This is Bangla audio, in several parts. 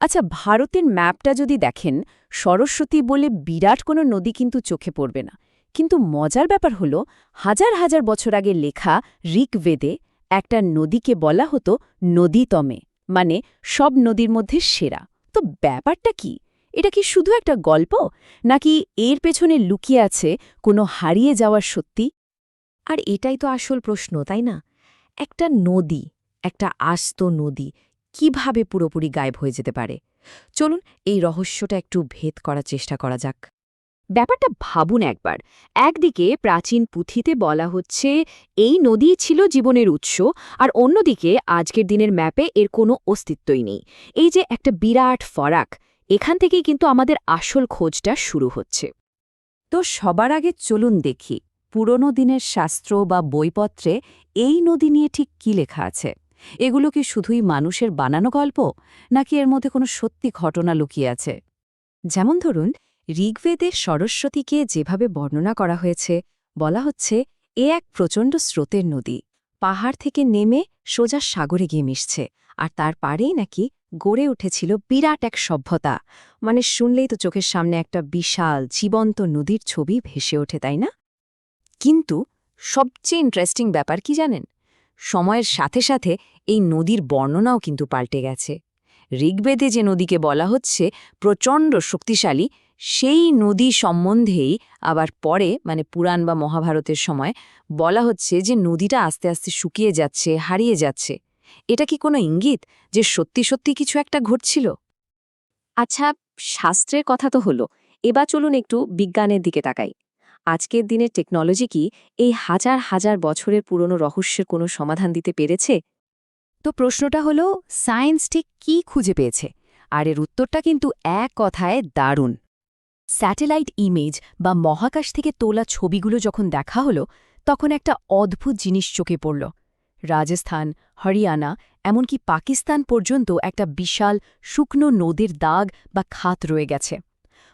আচ্ছা ভারতের ম্যাপটা যদি দেখেন, সরস্বতী বলে বিরাট কোনো নদী কিন্তু চোখে পড়বে না। কিন্তু মজার ব্যাপার হলো, হাজার হাজার বছর আগে লেখা ঋগ্বেদে একটা নদীকে বলা হতো নদীতমে মানে সব নদীর মধ্যে সেরা। তো ব্যাপারটা কি? এটা কি শুধু একটা গল্প? নাকি এর পেছনে লুকিয়ে আছে কোনো হারিয়ে যাওয়ার সত্যি? আর এটাই তো আসল প্রশ্ন, তাই না? একটা নদী, একটা আস্ত নদী কীভাবে পুরোপুরি গায়েব হয়ে যেতে পারে? চলুন এই রহস্যটা একটু ভেদ করার চেষ্টা করা যাক। ব্যাপারটা ভাবুন একবার। একদিকে প্রাচীন পুঁথিতে বলা হচ্ছে, এই নদী ছিল জীবনের উৎস, আর অন্যদিকে আজকের দিনের ম্যাপে এর কোনো অস্তিত্বই নেই। এই যে একটা বিরাট ফরাক, এখান থেকেই কিন্তু আমাদের আসল খোঁজটা শুরু হচ্ছে। তো সবার আগে চলুন দেখি, পুরনো দিনের শাস্ত্র বা বইপত্রে এই নদী নিয়ে ঠিক কি লেখা আছে? এগুলো কি শুধুই মানুষের বানানো গল্প, নাকি এর মধ্যে কোনো সত্যি ঘটনা লুকিয়ে আছে? যেমন ধরুন, ঋগ্বেদে সরস্বতীকে যেভাবে বর্ণনা করা হয়েছে, বলা হচ্ছে, এ এক প্রচণ্ড স্রোতের নদী। পাহাড় থেকে নেমে সোজা সাগরে গিয়ে মিশছে, আর তার পারেই নাকি গড়ে উঠেছিল বিরাট এক সভ্যতা। মানে শুনলেই তো চোখের সামনে একটা বিশাল, জীবন্ত নদীর ছবি ভেসে ওঠে, তাই না? কিন্তু সবচেয়ে ইন্টারেস্টিং ব্যাপার কি জানেন? সময়ের সাথে সাথে এই নদীর বর্ণনাও কিন্তু পাল্টে গেছে। ঋগ্বেদে যে নদীকে বলা হচ্ছে, প্রচণ্ড শক্তিশালী, সেই নদী সম্বন্ধেই আবার পরে মানে পুরাণ বা মহাভারতের সময়, বলা হচ্ছে যে নদীটা আস্তে আস্তে শুকিয়ে যাচ্ছে, হারিয়ে যাচ্ছে। এটা কি কোনো ইঙ্গিত যে সত্যি সত্যি কিছু একটা ঘটছিল? আচ্ছা শাস্ত্রের কথা তো হলো। এবার চলুন একটু বিজ্ঞানের দিকে তাকাই। আজকের দিনের টেকনোলজি কি এই হাজার হাজার বছরের পুরনো রহস্যের কোনো সমাধান দিতে পেরেছে? তো প্রশ্নটা হলো, সায়েন্স ঠিক কী খুঁজে পেয়েছে? আর এর উত্তরটা কিন্তু এক কথায় দারুণ। স্যাটেলাইট ইমেজ বা মহাকাশ থেকে তোলা ছবিগুলো যখন দেখা হলো, তখন একটা অদ্ভুত জিনিস চোখে পড়ল। রাজস্থান, হরিয়ানা, এমনকি পাকিস্তান পর্যন্ত একটা বিশাল শুকনো নদীর দাগ বা খাত রয়ে গেছে।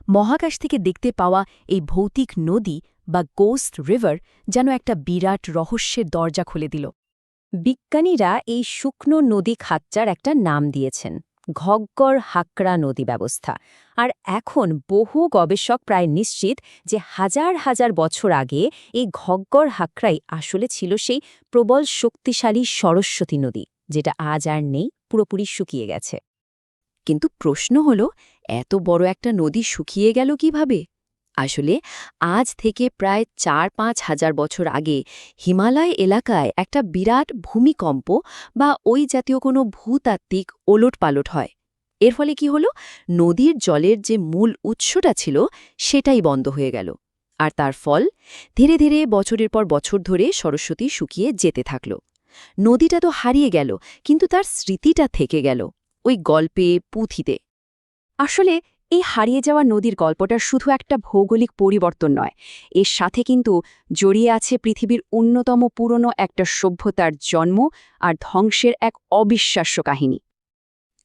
মহাকাশ থেকে দেখতে পাওয়া এই ভৌতিক নদী বা গোস্ট রিভার যেন একটা বিরাট রহস্যের দরজা খুলে দিল। বিজ্ঞানীরা এই শুকনো নদী খাচ্চার একটা নাম দিয়েছেন, ঘগ্গর হাকড়া নদী ব্যবস্থা। আর এখন বহু গবেষক প্রায় নিশ্চিত যে হাজার হাজার বছর আগে এই ঘগ্গর হাকড়াই আসলে ছিল সেই প্রবল শক্তিশালী সরস্বতী নদী, যেটা আজ আর নেই, পুরোপুরি শুকিয়ে গেছে। কিন্তু প্রশ্ন হল, এত বড় একটা নদী শুকিয়ে গেল কীভাবে? আসলে আজ থেকে প্রায় চার পাঁচ হাজার বছর আগে হিমালয় এলাকায় একটা বিরাট ভূমিকম্প বা ওই জাতীয় কোনো ভূতাত্ত্বিক ওলটপালট হয়। এর ফলে কি হলো? নদীর জলের যে মূল উৎসটা ছিল সেটাই বন্ধ হয়ে গেল। আর তার ফল? ধীরে ধীরে বছরের পর বছর ধরে সরস্বতী শুকিয়ে যেতে থাকল। নদীটা তো হারিয়ে গেল, কিন্তু তার স্মৃতিটা থেকে গেল, ওই গল্পে পুঁথিতে। আসলে এই হারিয়ে যাওয়া নদীর গল্পটা শুধু একটা ভৌগোলিক পরিবর্তন নয়, এর সাথে কিন্তু জড়িয়ে আছে পৃথিবীর অন্যতম পুরনো একটা সভ্যতার জন্ম আর ধ্বংসের এক অবিশ্বাস্য কাহিনী।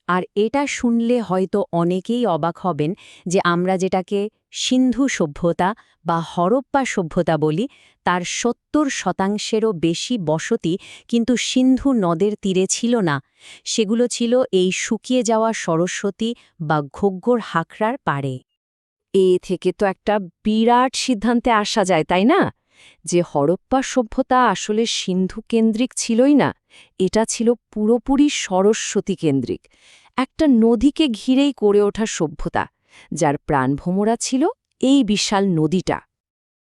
আর এটা শুনলে হয়তো অনেকেই অবাক হবেন যে আমরা যেটাকে সিন্ধু সভ্যতা বা হরপ্পা সভ্যতা বলি, তার সত্তর শতাংশেরও বেশি বসতি কিন্তু সিন্ধু নদের তীরে ছিল না। সেগুলো ছিল এই শুকিয়ে যাওয়া সরস্বতী বা ঘোগ্গর হাকড়ার পাড়ে। এ থেকে তো একটা বিরাট সিদ্ধান্তে আসা যায়, তাই না? যে হরপ্পা সভ্যতা আসলে সিন্ধু কেন্দ্রিক ছিলই না, এটা ছিল পুরোপুরি সরস্বতী কেন্দ্রিক। একটা নদীকে ঘিরেই করে ওঠা সভ্যতা। যার প্রাণভোমরা ছিল এই বিশাল নদীটা।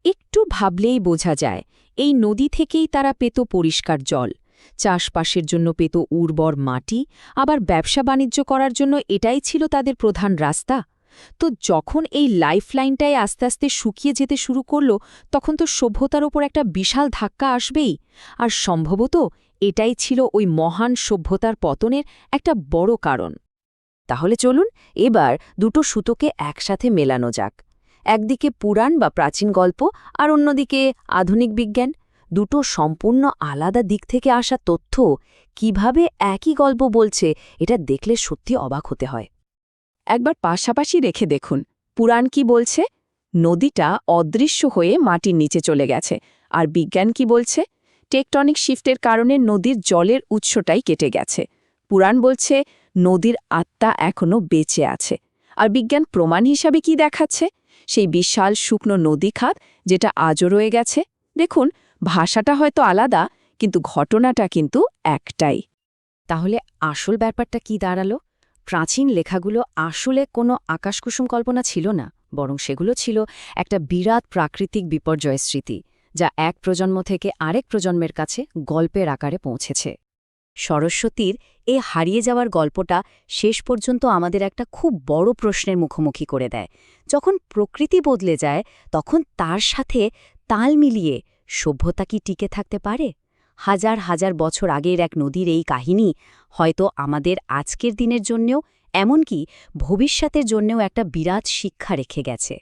একটু ভাবলেই বোঝা যায়, এই নদী থেকেই তারা পেত পরিষ্কার জল। চাষবাসের জন্য পেত উর্বর মাটি, আবার ব্যবসা বাণিজ্য করার জন্য এটাই ছিল তাদের প্রধান রাস্তা। তো যখন এই লাইফলাইনটায় আস্তে আস্তে শুকিয়ে যেতে শুরু করল, তখন তো সভ্যতার ওপর একটা বিশাল ধাক্কা আসবেই। আর সম্ভবত এটাই ছিল ওই মহান সভ্যতার পতনের একটা বড় কারণ। তাহলে চলুন এবার দুটো সুতোকে একসাথে মেলানো যাক। একদিকে পুরাণ বা প্রাচীন গল্প আর অন্যদিকে আধুনিক বিজ্ঞান। দুটো সম্পূর্ণ আলাদা দিক থেকে আসা তথ্য কীভাবে একই গল্প বলছে এটা দেখলে সত্যি অবাক হতে হয়। একবার পাশাপাশি রেখে দেখুন, পুরাণ কি বলছে? নদীটা অদৃশ্য হয়ে মাটির নিচে চলে গেছে, আর বিজ্ঞান কি বলছে? টেকটনিক শিফটের কারণে নদীর জলের উৎসটাই কেটে গেছে। পুরাণ বলছে নদীর আত্মা এখনও বেঁচে আছে। আর বিজ্ঞান প্রমাণ হিসাবে কি দেখাচ্ছে? সেই বিশাল শুকনো নদী খাত যেটা আজও রয়ে গেছে। দেখুন, ভাষাটা হয়তো আলাদা, কিন্তু ঘটনাটা কিন্তু একটাই। তাহলে আসল ব্যাপারটা কি দাঁড়াল? প্রাচীন লেখাগুলো আসলে কোনো আকাশকুসুম কল্পনা ছিল না, বরং সেগুলো ছিল একটা বিরাট প্রাকৃতিক বিপর্যয় স্মৃতি, যা এক প্রজন্ম থেকে আরেক প্রজন্মের কাছে গল্পের আকারে পৌঁছেছে। সরস্বতীর এ হারিয়ে যাওয়ার গল্পটা শেষ পর্যন্ত আমাদের একটা খুব বড় প্রশ্নের মুখোমুখি করে দেয়। যখন প্রকৃতি বদলে যায়, তখন তার সাথে তাল মিলিয়ে সভ্যতা কি টিকে থাকতে পারে? হাজার হাজার বছর আগের এক নদীর এই কাহিনী হয়তো আমাদের আজকের দিনের জন্যেও, এমনকি ভবিষ্যতের জন্যেও একটা বিরাট শিক্ষা রেখে গেছে।